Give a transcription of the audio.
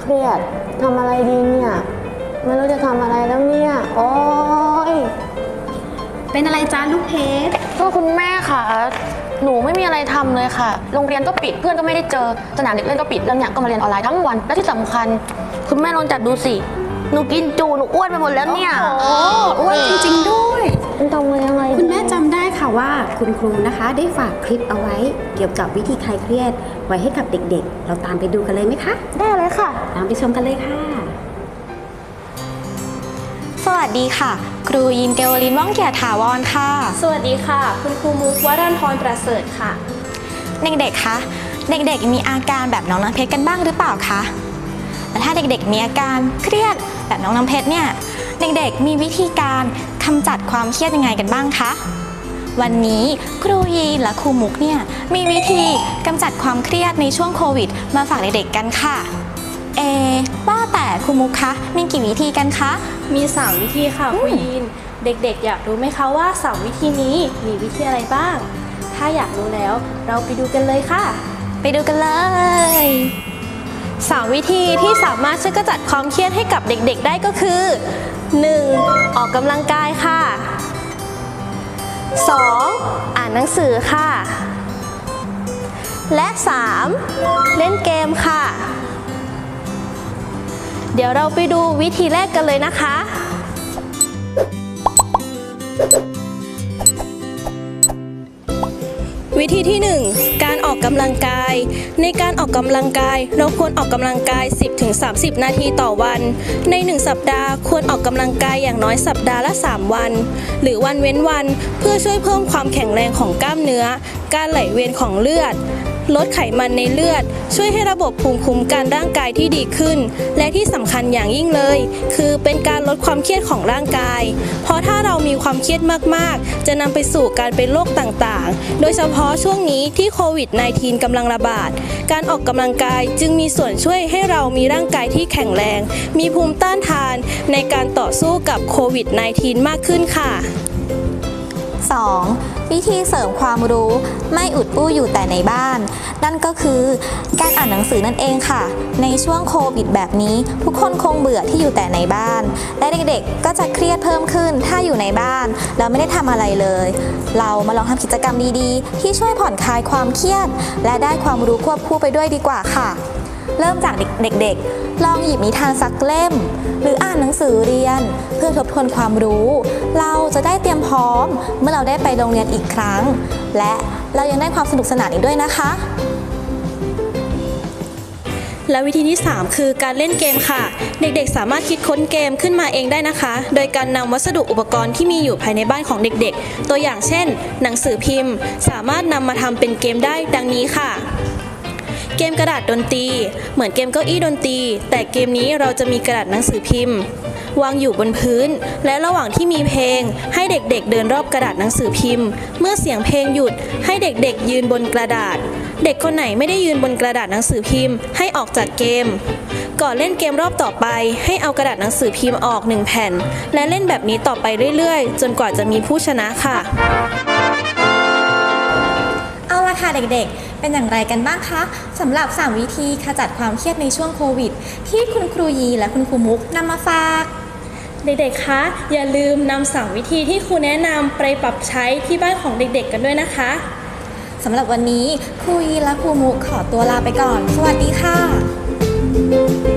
เครียดทำอะไรดีเนี่ย ไม่รู้จะทำอะไรแล้วเนี่ย โอ๊ยเป็นอะไรจ้าลูกเพชรก็คุณแม่ค่ะ หนูไม่มีอะไรทำเลยค่ะ โรงเรียนก็ปิด เพื่อนก็ไม่ได้เจอ สนามเด็กเล่นก็ปิด แล้วเนี่ยก็มาเรียนออนไลน์ทั้งวัน และที่สำคัญ คุณแม่ลองจัดดูสิ หนูกินจู หนูอ้วนไปหมดแล้วเนี่ย โอ้อ้วนจริง ๆ ด้วย มันทำยังไงดี คุณแม่จำได้ ค่ะว่าคุณครูนะคะ ได้ฝากคลิปเอาไว้ เกี่ยวกับวิธีคลายเครียด ไว้ให้กับเด็กๆ เราตามไปดูกันเลยไหมคะ ได้เลยค่ะ ตามไปชมกันเลยค่ะ สวัสดีค่ะ ครูยินเกวลินว่องเกียรติถาวรค่ะ สวัสดีค่ะ คุณครูมุกวรันพรประเสริฐค่ะ เด็กๆคะเด็กๆ มีอาการแบบน้องน้ำเพชรกันบ้างหรือเปล่าคะและถ้าเด็กๆ มีอาการเครียดแบบน้องน้ำเพชรเนี่ย เด็กๆ มีวิธีการกำจัดความเครียดยังไงกันบ้างคะ วันนี้ครูยีนและครูมุกเนี่ยมีวิธีกำจัดความเครียดในช่วงโควิด มาฝากเด็กๆกันค่ะ เอว่าแต่ครูมุกคะมีกี่วิธีกันคะ มี 3 วิธีค่ะครูยีน เด็กๆ อยากรู้ไหมคะว่า 3 วิธีนี้มีวิธีอะไรบ้าง ถ้าอยากรู้แล้วเราไปดูกันเลยค่ะ ไปดูกันเลย3วิธีที่สามารถช่วยกำจัดความเครียดให้กับเด็กๆ ได้ก็คือ 1. ออกกำลังกายค่ะ 2. อ่านหนังสือค่ะ และ 3. เล่นเกมค่ะ เดี๋ยวเราไปดูวิธีแรกกันเลยนะคะ วิธีที่ 1 การออกกำลังกาย ในการออกกำลังกาย เราควรออกกำลังกาย 10-30 นาทีต่อวัน ใน 1 สัปดาห์ควรออกกำลังกายอย่างน้อยสัปดาห์ละ 3 วัน หรือวันเว้นวัน เพื่อช่วยเพิ่มความแข็งแรงของกล้ามเนื้อ การไหลเวียนของเลือด ลดไขมันในเลือด ช่วยให้ระบบภูมิคุ้มกันร่างกายที่ดีขึ้น และที่สำคัญอย่างยิ่งเลย คือเป็นการลดความเครียดของร่างกาย เพราะถ้าเรามีความเครียดมากๆ จะนำไปสู่การเป็นโรคต่างๆ โดยเฉพาะช่วงนี้ที่โควิด -19 กำลังระบาด การออกกำลังกายจึงมีส่วนช่วยให้เรามีร่างกายที่แข็งแรง มีภูมิต้านทานในการต่อสู้กับโควิด -19 มากขึ้นค่ะ 2. วิธีเสริมความรู้ไม่อุดอู้อยู่แต่ในบ้าน นั่นก็คือการอ่านหนังสือนั่นเองค่ะ ในช่วงโควิดแบบนี้ ทุกคนคงเบื่อที่อยู่แต่ในบ้าน และเด็กๆก็จะเครียดเพิ่มขึ้นถ้าอยู่ในบ้านแล้วไม่ได้ทำอะไรเลย เรามาลองทำกิจกรรมดีๆ ที่ช่วยผ่อนคลายความเครียด และได้ความรู้ควบคู่ไปด้วยดีกว่าค่ะ เริ่มจากเด็กๆ ลองหยิบนิทานสักเล่ม หรืออ่านหนังสือเรียน เพื่อทบทวนความรู้ เราจะได้เตรียมพร้อม เมื่อเราได้ไปโรงเรียนอีกครั้ง และเรายังได้ความสนุกสนานอีกด้วยนะคะ และวิธีที่ 3 คือการเล่นเกมค่ะ เด็กๆ สามารถคิดค้นเกมขึ้นมาเองได้นะคะ โดยการนำวัสดุอุปกรณ์ที่มีอยู่ภายในบ้านของเด็กๆ ตัวอย่างเช่น หนังสือพิมพ์ สามารถนำมาทำเป็นเกมได้ดังนี้ค่ะ เกมกระดาษดนตรี เหมือนเกมเก้าอี้ดนตรี แต่เกมนี้เราจะมีกระดาษหนังสือพิมพ์ วางอยู่บนพื้น และระหว่างที่มีเพลง ให้เด็กๆเดินรอบกระดาษหนังสือพิมพ์ เมื่อเสียงเพลงหยุด ให้เด็กๆ ยืนบนกระดาษ เด็กคนไหนไม่ได้ยืนบนกระดาษหนังสือพิมพ์ ให้ออกจากเกม ก่อนเล่นเกมรอบต่อไป ให้เอากระดาษหนังสือพิมพ์ออกหนึ่งแผ่น และเล่นแบบนี้ต่อไปเรื่อยๆ จนกว่าจะมีผู้ชนะค่ะ เอาละค่ะเด็กๆ เป็นอย่างไรกันบ้างคะสำหรับ 3 วิธีขจัดความเครียดในช่วงโควิด ที่คุณครูยีและคุณครูมุกนำมาฝาก เด็กๆ คะ อย่าลืมนำสามวิธีที่ครูแนะนำไปปรับใช้ที่บ้านของเด็กๆ กันด้วยนะคะสำหรับวันนี้ครูยีและครูมุกขอตัวลาไปก่อน สวัสดีค่ะบ๊ายบาย